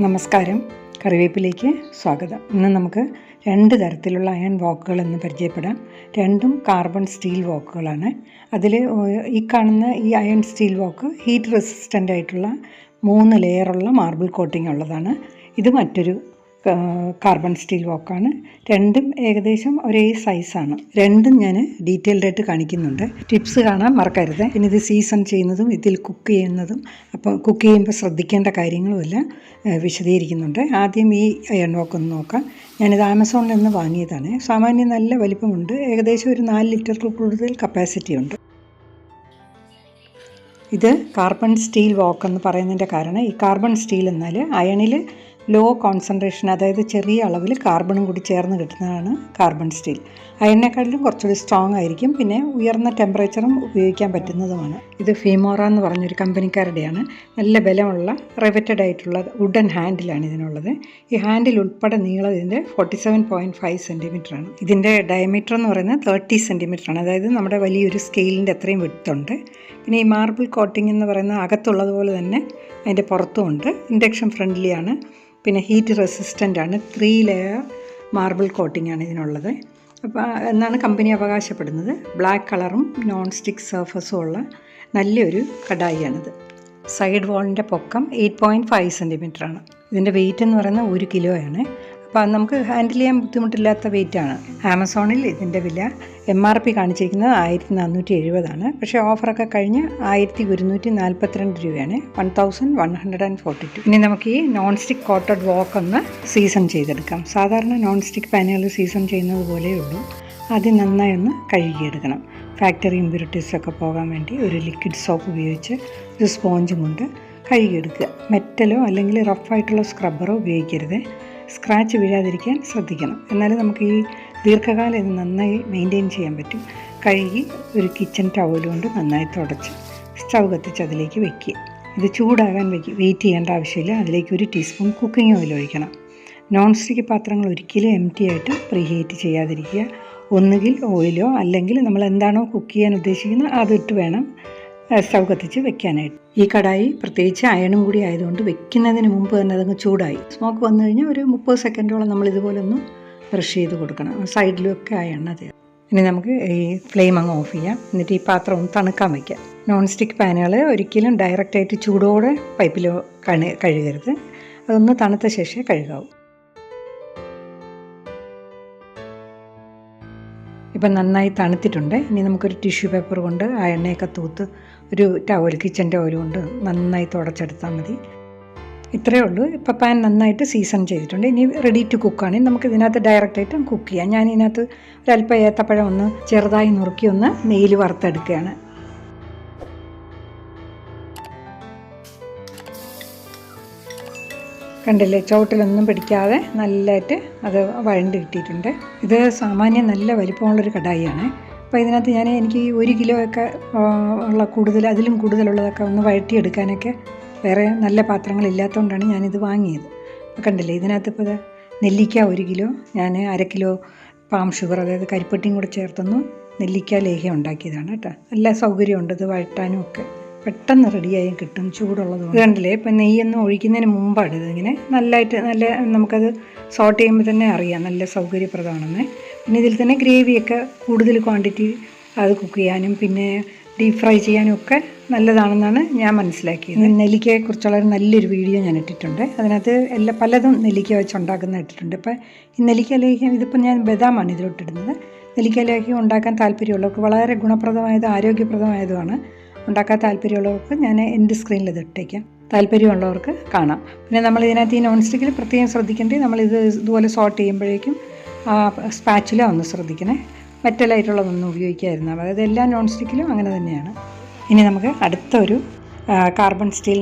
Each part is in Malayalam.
നമസ്കാരം. കറിവേപ്പിലേക്ക് സ്വാഗതം. ഇന്ന് നമുക്ക് രണ്ട് തരത്തിലുള്ള അയൺ വോക്കുകൾ എന്ന് പരിചയപ്പെടാം. രണ്ടും കാർബൺ സ്റ്റീൽ വോക്കുകളാണ്. അതിൽ ഈ കാണുന്ന ഈ iron steel wok heat resistant ആയിട്ടുള്ള മൂന്ന് ലെയറുള്ള മാർബിൾ കോട്ടിംഗ് ഉള്ളതാണ്. ഇത് മറ്റൊരു കാർബൺ സ്റ്റീൽ വോക്കാണ് രണ്ടും ഏകദേശം ഒരേ സൈസാണ് രണ്ടും ഞാൻ ഡീറ്റെയിൽഡ് ആയിട്ട് കാണിക്കുന്നുണ്ട്. ടിപ്സ് കാണാൻ മറക്കരുത്. പിന്നെ ഇത് സീസൺ ചെയ്യുന്നതും ഇതിൽ കുക്ക് ചെയ്യുന്നതും അപ്പോൾ കുക്ക് ചെയ്യുമ്പോൾ ശ്രദ്ധിക്കേണ്ട കാര്യങ്ങളുമെല്ലാം വിശദീകരിക്കുന്നുണ്ട്. ആദ്യം ഈ അയൺ വോക്ക് ഒന്ന് നോക്കാം. ഞാനിത് ആമസോണിൽ നിന്ന് വാങ്ങിയതാണ്. സാമാന്യം നല്ല വലിപ്പമുണ്ട്. ഏകദേശം ഒരു നാല് ലിറ്ററിൽ കൂടുതൽ കപ്പാസിറ്റി ഉണ്ട്. ഇത് കാർബൺ സ്റ്റീൽ വോക്ക് എന്ന് പറയുന്നതിന്റെ കാരണം. ഈ കാർബൺ സ്റ്റീൽ എന്നാൽ അയണിൽ ലോ കോൺസെൻട്രേഷൻ അതായത് ചെറിയ അളവിൽ കാർബണും കൂടി ചേർന്ന് കിട്ടുന്നതാണ് കാർബൺ സ്റ്റീൽ അയണിനെക്കാട്ടിലും കുറച്ചുകൂടി സ്ട്രോങ് ആയിരിക്കും. പിന്നെ ഉയർന്ന ടെമ്പറേച്ചറും ഉപയോഗിക്കാൻ പറ്റുന്നതുമാണ്. ഇത് ഫീമോറ എന്ന് പറഞ്ഞൊരു കമ്പനിക്കാരുടെയാണ്. നല്ല ബലമുള്ള റിവറ്റഡ് ആയിട്ടുള്ള വുഡൻ ഹാൻഡിലാണ് ഇതിനുള്ളത്. ഈ ഹാൻഡിൽ ഉൾപ്പെടെ നീളം ഇതിന്റെ forty seven point five centimetre ആണ്. ഇതിന്റെ ഡയമീറ്റർ എന്ന് പറയുന്നത് തേർട്ടി സെന്റിമീറ്റർ ആണ്. അതായത് നമ്മുടെ വലിയൊരു സ്കെയിലിന്റെ അത്രയും വിട്ടുണ്ട് പിന്നെ ഈ മാർബിൾ കോട്ടിംഗ് എന്ന് പറയുന്ന അകത്തുള്ളതുപോലെ തന്നെ അതിന്റെ പുറത്തുമുണ്ട് ഇൻഡക്ഷൻ ഫ്രണ്ട്ലിയാണ് പിന്നെ ഹീറ്റ് റെസിസ്റ്റന്റ് ആണ്. ത്രീ ലെയർ മാർബിൾ കോട്ടിംഗ് ആണ് ഇതിനുള്ളത്. അപ്പോൾ എന്നാണ് കമ്പനി അവകാശപ്പെടുന്നത്. ബ്ലാക്ക് കളറും നോൺ സ്റ്റിക്ക് സർഫസും ഉള്ള നല്ലൊരു കടായിയാണിത്. സൈഡ് വാളിന്റെ പൊക്കം എയ്റ്റ് പോയിന്റ് ഫൈവ് സെന്റിമീറ്റർ ആണ് ഇതിന്റെ വെയിറ്റ് എന്ന് പറയുന്നത് ഒരു കിലോയാണ്. അപ്പോൾ നമുക്ക് ഹാൻഡിൽ ചെയ്യാൻ ബുദ്ധിമുട്ടില്ലാത്ത വെയിറ്റാണ് ആമസോണിൽ ഇതിന്റെ വില എം ആർ പി കാണിച്ചിരിക്കുന്നത് ആയിരത്തി നാനൂറ്റി എഴുപതാണ് പക്ഷേ ഓഫറൊക്കെ കഴിഞ്ഞ് ആയിരത്തി ഒരുന്നൂറ്റി നാൽപ്പത്തിരണ്ട് രൂപയാണ്. One thousand one hundred and forty two. ഇനി നമുക്ക് ഈ നോൺ സ്റ്റിക്ക് കോട്ടഡ് വോക്ക് ഒന്ന് സീസൺ ചെയ്തെടുക്കാം. സാധാരണ നോൺ സ്റ്റിക്ക് പാനുകൾ സീസൺ ചെയ്യുന്നത് പോലെയുള്ളൂ ആദ്യം നന്നായി ഒന്ന് കഴുകിയെടുക്കണം. ഫാക്ടറി ഇമ്പ്യൂരിറ്റീസൊക്കെ പോകാൻ വേണ്ടി ഒരു ലിക്വിഡ് സോപ്പ് ഉപയോഗിച്ച് ഒരു സ്പോഞ്ച് കൊണ്ട് കഴുകിയെടുക്കുക മെറ്റലോ അല്ലെങ്കിൽ റഫായിട്ടുള്ള സ്ക്രബ്ബറോ ഉപയോഗിക്കരുത്. സ്ക്രാച്ച് വീഴാതിരിക്കാൻ ശ്രദ്ധിക്കണം. എന്നാലും നമുക്ക് ഈ ദീർഘകാലം ഇത് നന്നായി മെയിന്റെയിൻ ചെയ്യാൻ പറ്റും. കഴുകി ഒരു കിച്ചൺ ടവൽ കൊണ്ട് നന്നായി തുടച്ച് സ്റ്റൗ കത്തിച്ച് അതിലേക്ക് വെക്കുക. ഇത് ചൂടാകാൻ വെക്കുക വെയിറ്റ് ചെയ്യേണ്ട ആവശ്യമില്ല. അതിലേക്ക് ഒരു ടീസ്പൂൺ കുക്കിംഗ് ഓയിൽ ഒഴിക്കണം. നോൺ സ്റ്റിക്ക് പാത്രങ്ങൾ ഒരിക്കലും എം ടി ആയിട്ട് പ്രീഹീറ്റ് ചെയ്യാതിരിക്കുക. ഒന്നുകിൽ ഓയിലോ അല്ലെങ്കിൽ നമ്മൾ എന്താണോ കുക്ക് ചെയ്യാൻ ഉദ്ദേശിക്കുന്നത് അതിട്ട് വേണം സ്റ്റൗ കത്തിച്ച് വെക്കാനായിട്ട്. ഈ കടായി പ്രത്യേകിച്ച് അയണും കൂടി ആയതുകൊണ്ട് വെക്കുന്നതിന് മുമ്പ് തന്നെ അതങ്ങ് ചൂടായി. സ്മോക്ക് വന്നു കഴിഞ്ഞാൽ ഒരു മുപ്പത് സെക്കൻഡോളം നമ്മൾ ഇതുപോലെ ഒന്ന് ബ്രഷ് ചെയ്ത് കൊടുക്കണം. സൈഡിലൊക്കെ ആ എണ്ണ തേർന്ന് ഇനി നമുക്ക് ഈ ഫ്ലെയിം അങ്ങ് ഓഫ് ചെയ്യാം. എന്നിട്ട് ഈ പാത്രം ഒന്ന് തണുക്കാൻ വയ്ക്കാം നോൺ സ്റ്റിക്ക് പാനുകൾ ഒരിക്കലും ഡയറക്റ്റായിട്ട് ചൂടോടെ പൈപ്പിലോ കണി കഴുകരുത്. അതൊന്ന് തണുത്ത ശേഷമേ കഴുകാവൂ. ഇപ്പം നന്നായി തണുത്തിട്ടുണ്ട്. ഇനി നമുക്കൊരു ടിഷ്യൂ പേപ്പർ കൊണ്ട് ആ എണ്ണയൊക്കെ തൂത്ത് ഒരു ടവൽ കിച്ചന്റെ ടവൽ കൊണ്ട് നന്നായി തുടച്ചെടുത്താൽ മതി. ഇത്രയേ ഉള്ളൂ. ഇപ്പം പാൻ നന്നായിട്ട് സീസൺ ചെയ്തിട്ടുണ്ട്. ഇനി റെഡി ടു കുക്കാണ് നമുക്ക് ഇതിനകത്ത് ഡയറക്റ്റായിട്ട് കുക്ക് ചെയ്യാം. ഞാൻ ഇതിനകത്ത് ഒരല്പം ഏത്തപ്പഴം ഒന്ന് ചെറുതായി നുറുക്കി ഒന്ന് നെയ്യിൽ വറുത്തെടുക്കുകയാണ്. കണ്ടില്ലേ ചുവട്ടിലൊന്നും പിടിക്കാതെ നല്ലതായിട്ട് അത് വഴണ്ട് കിട്ടിയിട്ടുണ്ട്. ഇത് സാമാന്യം നല്ല വലിപ്പമുള്ളൊരു കടായിയാണ്. അപ്പോൾ ഇതിനകത്ത് ഞാൻ എനിക്ക് ഒരു കിലോ ഒക്കെ ഉള്ള കൂടുതൽ അതിലും കൂടുതലുള്ളതൊക്കെ ഒന്ന് വഴറ്റിയെടുക്കാനൊക്കെ വേറെ നല്ല പാത്രങ്ങളില്ലാത്തതുകൊണ്ടാണ് ഞാനിത് വാങ്ങിയത്. അപ്പോൾ കണ്ടില്ലേ ഇതിനകത്ത് ഇപ്പോൾ നെല്ലിക്ക ഒരു കിലോ ഞാൻ അര കിലോ പാം ഷുഗർ അതായത് കരിപ്പട്ടിയും കൂടെ ചേർത്തൊന്നും നെല്ലിക്ക ലേഹ്യം ഉണ്ടാക്കിയതാണ് കേട്ടോ. നല്ല സൗകര്യമുണ്ട് ഇത് വഴറ്റാനും ഒക്കെ. പെട്ടെന്ന് റെഡിയായി കിട്ടും ചൂടുള്ളത് കണ്ടില്ലേ? ഇപ്പം നെയ്യൊന്നും ഒഴിക്കുന്നതിന് മുമ്പാണ് ഇതിങ്ങനെ നല്ലതായിട്ട് നല്ല നമുക്കത് സോട്ട് ചെയ്യുമ്പോൾ തന്നെ അറിയാം. നല്ല സൗകര്യപ്രദമാണെന്ന്. പിന്നെ ഇതിൽ തന്നെ ഗ്രേവിയൊക്കെ കൂടുതൽ ക്വാണ്ടിറ്റി അത് കുക്ക് ചെയ്യാനും പിന്നെ ഡീപ് ഫ്രൈ ചെയ്യാനും ഒക്കെ നല്ലതാണെന്നാണ് ഞാൻ മനസ്സിലാക്കിയത്. നെല്ലിക്കയെക്കുറിച്ചുള്ള ഒരു നല്ലൊരു വീഡിയോ ഞാൻ ഇട്ടിട്ടുണ്ട്. അതിനകത്ത് എല്ലാ പലതും നെല്ലിക്ക വെച്ച് ഉണ്ടാക്കുന്ന ഇട്ടിട്ടുണ്ട്. ഇപ്പം ഈ നെല്ലിക്ക ലേഹ്യം ഇതിപ്പോൾ ഞാൻ ബദാമാണ് ഇതിലോട്ടിടുന്നത്. നെല്ലിക്ക ലേഹ്യം ഉണ്ടാക്കാൻ താല്പര്യമുള്ളവർക്ക് വളരെ ഗുണപ്രദമായതും ആരോഗ്യപ്രദമായതുമാണ്. ഉണ്ടാക്കാൻ താല്പര്യമുള്ളവർക്ക് ഞാൻ എന്റെ സ്ക്രീനിൽ ഇത് ഇട്ടേക്കാം. താല്പര്യമുള്ളവർക്ക് കാണാം. പിന്നെ നമ്മൾ ഇതിനകത്ത് ഈ നോൺ സ്റ്റിക്കിൽ പ്രത്യേകം ശ്രദ്ധിക്കേണ്ടത് നമ്മളിത് ഇതുപോലെ സോട്ട് ചെയ്യുമ്പോഴേക്കും ആ സ്പാച്ചില ഒന്ന് ശ്രദ്ധിക്കണേ. മെറ്റലായിട്ടുള്ളതൊന്നും ഉപയോഗിക്കാതിരുന്നാൽ അതായത് എല്ലാ നോൺ സ്റ്റിക്കിലും അങ്ങനെ തന്നെയാണ്. ഇനി നമുക്ക് അടുത്തൊരു കാർബൺ സ്റ്റീൽ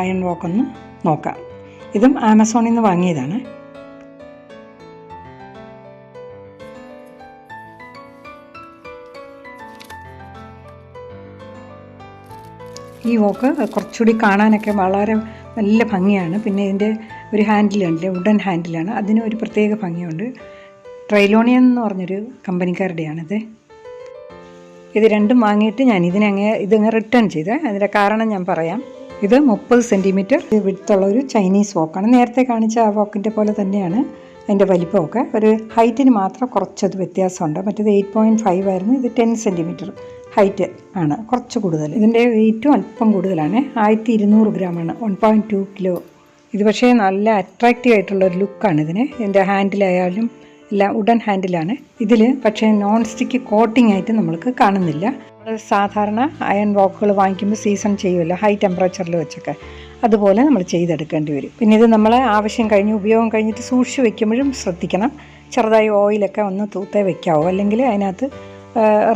അയൺ വോക്കൊന്ന് നോക്കാം. ഇതും ആമസോണിൽ നിന്ന് വാങ്ങിയതാണ്. ഈ വോക്ക് കുറച്ചുകൂടി കാണാനൊക്കെ വളരെ നല്ല ഭംഗിയാണ്. പിന്നെ ഇതിന്റെ ഒരു ഹാൻഡിലുണ്ടല്ലേ വുഡൻ ഹാൻഡിലാണ്. അതിന് ഒരു പ്രത്യേക ഭംഗിയുണ്ട്. ട്രൈലോണിയൻ എന്ന് പറഞ്ഞൊരു കമ്പനിക്കാരുടെയാണിത്. ഇത് രണ്ടും വാങ്ങിയിട്ട് ഞാൻ ഇതിനങ്ങ് ഇതങ്ങ് റിട്ടേൺ ചെയ്ത്. അതിന്റെ കാരണം ഞാൻ പറയാം. ഇത് മുപ്പത് സെന്റിമീറ്റർ വിടുത്തുള്ള ഒരു ചൈനീസ് വോക്കാണ്. നേരത്തെ കാണിച്ച ആ വോക്കിന്റെ പോലെ തന്നെയാണ് അതിന്റെ വലിപ്പമൊക്കെ ഒരു ഹൈറ്റിന് മാത്രം കുറച്ചത് വ്യത്യാസമുണ്ട്. മറ്റേത് എയ്റ്റ് പോയിന്റ് ഫൈവ് ആയിരുന്നു. ഇത് ടെൻ സെന്റിമീറ്റർ ഹൈറ്റ് ആണ് കുറച്ച് കൂടുതൽ. ഇതിന്റെ വെയിറ്റും അല്പം കൂടുതലാണ്. ആയിരത്തി ഇരുന്നൂറ് ഗ്രാമാണ് വൺ പോയിന്റ് ടു കിലോ ഇത് പക്ഷേ നല്ല അട്രാക്റ്റീവ് ആയിട്ടുള്ള ഒരു ലുക്കാണ് ഇതിന്. ഇതിന്റെ ഹാൻഡിലായാലും എല്ലാം ഉഡൻ ഹാൻഡിലാണ് ഇതിൽ പക്ഷേ നോൺ സ്റ്റിക്ക് കോട്ടിംഗ് ആയിട്ട് നമ്മൾക്ക് കാണുന്നില്ല. നമ്മൾ സാധാരണ അയൺ വോക്കുകൾ വാങ്ങിക്കുമ്പോൾ സീസൺ ചെയ്യുമല്ലോ ഹൈ ടെമ്പറേച്ചറിൽ വെച്ചൊക്കെ. അതുപോലെ നമ്മൾ ചെയ്തെടുക്കേണ്ടി വരും. പിന്നെ ഇത് നമ്മൾ ആവശ്യം കഴിഞ്ഞ് ഉപയോഗം കഴിഞ്ഞിട്ട് സൂക്ഷിച്ച് വെക്കുമ്പോഴും ശ്രദ്ധിക്കണം. ചെറുതായി ഓയിലൊക്കെ ഒന്ന് തൂത്തേ വെക്കാവോ? അല്ലെങ്കിൽ അതിനകത്ത്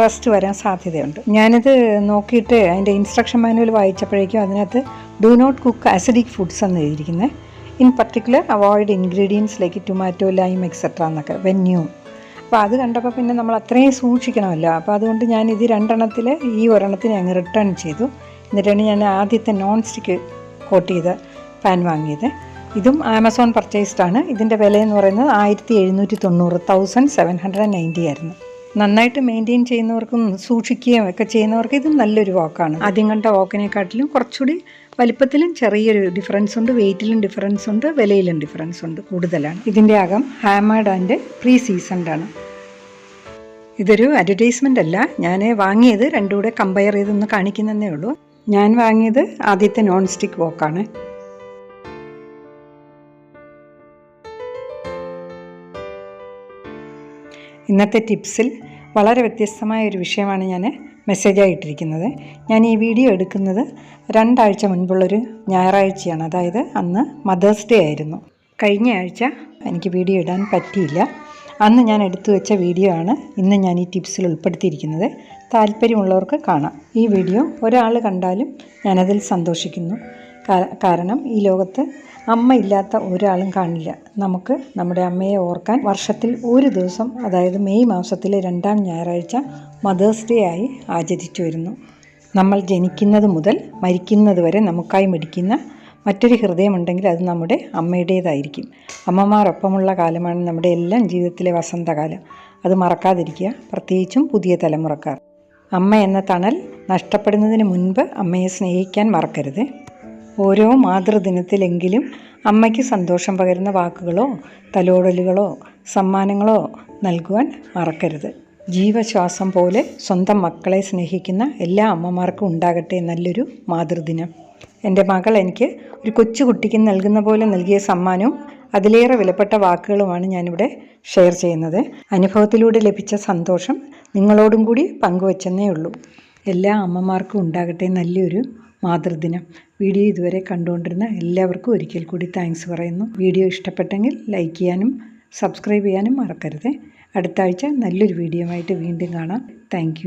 റെസ്റ്റ് വരാൻ സാധ്യതയുണ്ട്. ഞാനിത് നോക്കിയിട്ട് അതിന്റെ ഇൻസ്ട്രക്ഷൻ മാനുവൽ വായിച്ചപ്പോഴേക്കും അതിനകത്ത് do not cook acidic foods എന്ന് എഴുതിയിരിക്കുന്നത് in particular avoid ingredients like tomato lime etcetera എന്നൊക്കെ വെന്യൂ അപ്പോൾ അത് കണ്ടപ്പോൾ പിന്നെ നമ്മൾ അത്രയും സൂക്ഷിക്കണമല്ലോ. അപ്പോൾ അതുകൊണ്ട് ഞാൻ ഇത് രണ്ടെണ്ണത്തിൽ ഈ ഒരെണ്ണത്തിന് അങ്ങ് റിട്ടേൺ ചെയ്തു. എന്നിട്ടാണ് ഞാൻ ആദ്യത്തെ നോൺ സ്റ്റിക്ക് കോട്ട് ചെയ്ത പാൻ വാങ്ങിയത്. ഇതും ആമസോൺ പർച്ചേസ്ഡ് ആണ്. ഇതിന്റെ വില എന്ന് പറയുന്നത് ആയിരത്തി എഴുന്നൂറ്റി തൊണ്ണൂറ് thousand seven hundred and ninety ആയിരുന്നു. നന്നായിട്ട് മെയിന്റെയിൻ ചെയ്യുന്നവർക്കും സൂക്ഷിക്കുകയും ഒക്കെ ചെയ്യുന്നവർക്ക് ഇത് നല്ലൊരു വാക്കാണ് ആദ്യം കണ്ട വാക്കിനെക്കാട്ടിലും കുറച്ചുകൂടി വലിപ്പത്തിലും ചെറിയൊരു ഡിഫറൻസ് ഉണ്ട് വെയിറ്റിലും ഡിഫറൻസ് ഉണ്ട് വിലയിലും ഡിഫറൻസ് ഉണ്ട് കൂടുതലാണ്. ഇതിന്റെ അകം ഹാമേഡ് ആൻഡ് പ്രീ സീസൺഡ് ആണ്. ഇതൊരു അഡ്വർടൈസ്മെന്റ് അല്ല. ഞാൻ വാങ്ങിയത് രണ്ടും കൂടെ കമ്പയർ ചെയ്തൊന്ന് കാണിക്കുന്നതേ ഉള്ളൂ. ഞാൻ വാങ്ങിയത് ആദ്യത്തെ നോൺ സ്റ്റിക്ക് വോക്കാണ് ഇന്നത്തെ ടിപ്സിൽ വളരെ വ്യത്യസ്തമായ ഒരു വിഷയമാണ് ഞാൻ മെസ്സേജായിട്ടിരിക്കുന്നത് ഞാൻ ഈ വീഡിയോ എടുക്കുന്നത് രണ്ടാഴ്ച മുൻപുള്ളൊരു ഞായറാഴ്ചയാണ്. അതായത് അന്ന് മദേഴ്സ് ഡേ ആയിരുന്നു. കഴിഞ്ഞ ആഴ്ച എനിക്ക് വീഡിയോ ഇടാൻ പറ്റിയില്ല. അന്ന് ഞാൻ എടുത്തു വെച്ച വീഡിയോ ആണ് ഇന്ന് ഞാൻ ഈ ടിപ്സിൽ ഉൾപ്പെടുത്തിയിരിക്കുന്നത്. താല്പര്യമുള്ളവർക്ക് കാണാം. ഈ വീഡിയോ ഒരാൾ കണ്ടാലും ഞാനതിൽ സന്തോഷിക്കുന്നു. കാരണം ഈ ലോകത്ത് അമ്മ ഇല്ലാത്ത ഒരാളും കാണില്ല. നമുക്ക് നമ്മുടെ അമ്മയെ ഓർക്കാൻ വർഷത്തിൽ ഒരു ദിവസം അതായത് മെയ് മാസത്തിലെ രണ്ടാം ഞായറാഴ്ച മദേഴ്സ് ഡേ ആയി ആചരിച്ചു വരുന്നു. നമ്മൾ ജനിക്കുന്നത് മുതൽ മരിക്കുന്നത് വരെ നമുക്കായി മെടിക്കുന്ന മറ്റൊരു ഹൃദയമുണ്ടെങ്കിൽ അത് നമ്മുടെ അമ്മയുടേതായിരിക്കും. അമ്മമാരൊപ്പമുള്ള കാലമാണ് നമ്മുടെ എല്ലാം ജീവിതത്തിലെ വസന്തകാലം. അത് മറക്കാതിരിക്കുക. പ്രത്യേകിച്ചും പുതിയ തലമുറക്കാർ. അമ്മ എന്ന തണൽ നഷ്ടപ്പെടുന്നതിന് മുൻപ് അമ്മയെ സ്നേഹിക്കാൻ മറക്കരുത്. ഓരോ മാതൃദിനത്തിലെങ്കിലും അമ്മയ്ക്ക് സന്തോഷം പകരുന്ന വാക്കുകളോ തലോടലുകളോ സമ്മാനങ്ങളോ നൽകുവാൻ മറക്കരുത്. ജീവശ്വാസം പോലെ സ്വന്തം മക്കളെ സ്നേഹിക്കുന്ന എല്ലാ അമ്മമാർക്കും ഉണ്ടാകട്ടെ നല്ലൊരു മാതൃദിനം. എന്റെ മകൾ എനിക്ക് ഒരു കൊച്ചുകുട്ടിക്ക് നൽകുന്ന പോലെ നൽകിയ സമ്മാനവും അതിലേറെ വിലപ്പെട്ട വാക്കുകളുമാണ് ഞാനിവിടെ ഷെയർ ചെയ്യുന്നത്. അനുഭവത്തിലൂടെ ലഭിച്ച സന്തോഷം നിങ്ങളോടും കൂടി പങ്കുവച്ചെന്നേ ഉള്ളൂ. എല്ലാ അമ്മമാർക്കും ഉണ്ടാകട്ടെ നല്ലൊരു മാതൃദിനം. വീഡിയോ ഇതുവരെ കണ്ടുകൊണ്ടിരുന്ന എല്ലാവർക്കും ഒരിക്കൽ കൂടി താങ്ക്സ് പറയുന്നു. വീഡിയോ ഇഷ്ടപ്പെട്ടെങ്കിൽ ലൈക്ക് ചെയ്യാനും സബ്സ്ക്രൈബ് ചെയ്യാനും മറക്കരുത്. അടുത്ത ആഴ്ച നല്ലൊരു വീഡിയോ ആയിട്ട് വീണ്ടും കാണാം. താങ്ക്